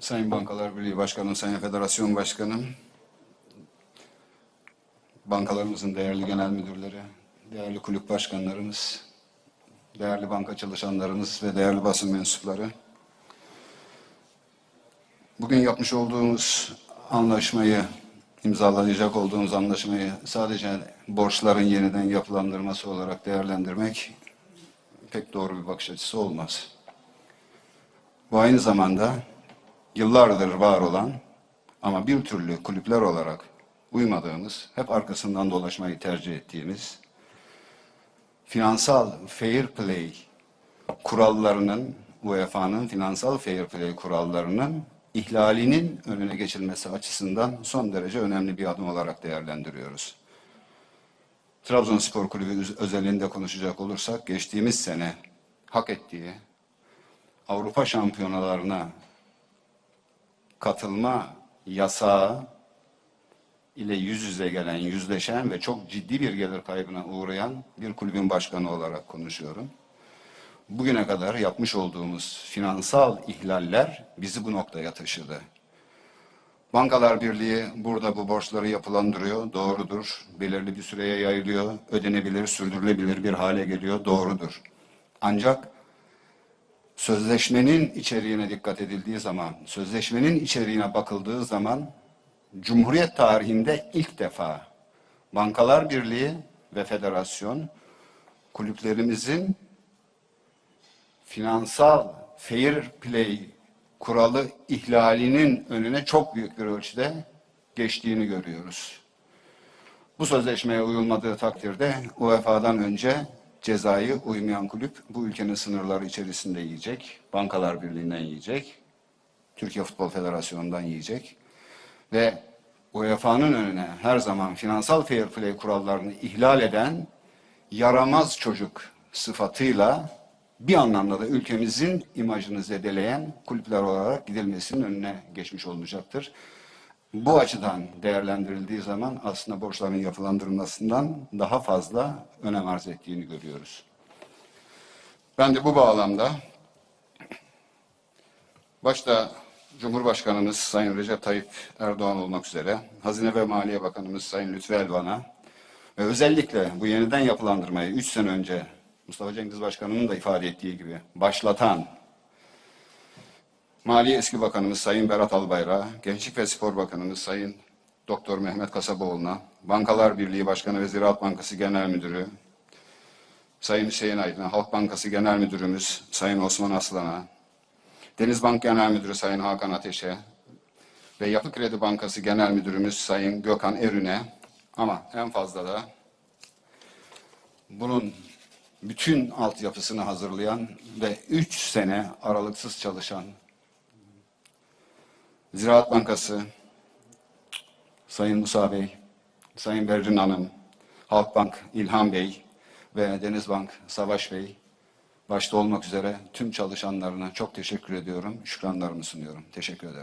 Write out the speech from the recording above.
Sayın Bankalar Birliği Başkanım, Sayın Federasyon Başkanım, bankalarımızın değerli genel müdürleri, değerli kulüp başkanlarımız, değerli banka çalışanlarımız ve değerli basın mensupları. Bugün yapmış olduğumuz anlaşmayı, imzalayacak olduğumuz anlaşmayı sadece borçların yeniden yapılandırması olarak değerlendirmek pek doğru bir bakış açısı olmaz. Bu aynı zamanda yıllardır var olan ama bir türlü kulüpler olarak uymadığımız, hep arkasından dolaşmayı tercih ettiğimiz finansal fair play kurallarının, UEFA'nın finansal fair play kurallarının ihlalinin önüne geçilmesi açısından son derece önemli bir adım olarak değerlendiriyoruz. Trabzonspor Kulübü özelinde konuşacak olursak geçtiğimiz sene hak ettiği Avrupa şampiyonalarına katılma yasağı ile yüz yüze gelen, yüzleşen ve çok ciddi bir gelir kaybına uğrayan bir kulübün başkanı olarak konuşuyorum. Bugüne kadar yapmış olduğumuz finansal ihlaller bizi bu noktaya taşıdı. Bankalar Birliği burada bu borçları yapılandırıyor, doğrudur. Belirli bir süreye yayılıyor, ödenebilir, sürdürülebilir bir hale geliyor, doğrudur. Ancak sözleşmenin içeriğine dikkat edildiği zaman, sözleşmenin içeriğine bakıldığı zaman Cumhuriyet tarihinde ilk defa Bankalar Birliği ve Federasyon kulüplerimizin finansal fair play kuralı ihlalinin önüne çok büyük bir ölçüde geçtiğini görüyoruz. Bu sözleşmeye uyulmadığı takdirde UEFA'dan önce cezayı uymayan kulüp bu ülkenin sınırları içerisinde yiyecek, Bankalar Birliği'nden yiyecek, Türkiye Futbol Federasyonu'ndan yiyecek ve UEFA'nın önüne her zaman finansal fair play kurallarını ihlal eden yaramaz çocuk sıfatıyla bir anlamda da ülkemizin imajını zedeleyen kulüpler olarak gidilmesinin önüne geçmiş olacaktır. Bu açıdan değerlendirildiği zaman aslında borçların yapılandırılmasından daha fazla önem arz ettiğini görüyoruz. Ben de bu bağlamda başta Cumhurbaşkanımız Sayın Recep Tayyip Erdoğan olmak üzere Hazine ve Maliye Bakanımız Sayın Lütfü Elvan'a ve özellikle bu yeniden yapılandırmayı üç sene önce Mustafa Cengiz Başkanı'nın da ifade ettiği gibi başlatan Maliye Eski Bakanımız Sayın Berat Albayrak'a, Gençlik ve Spor Bakanımız Sayın Doktor Mehmet Kasaboğlu'na, Bankalar Birliği Başkanı ve Ziraat Bankası Genel Müdürü Sayın Hüseyin Aydın'a, Halk Bankası Genel Müdürümüz Sayın Osman Aslan'a, Denizbank Genel Müdürü Sayın Hakan Ateş'e ve Yapı Kredi Bankası Genel Müdürümüz Sayın Gökhan Erün'e ama en fazla da bunun bütün altyapısını hazırlayan ve üç sene aralıksız çalışan Ziraat Bankası, Sayın Musa Bey, Sayın Berrin Hanım, Halkbank İlhan Bey ve Denizbank Savaş Bey başta olmak üzere tüm çalışanlarına çok teşekkür ediyorum. Şükranlarımı sunuyorum. Teşekkür ederim.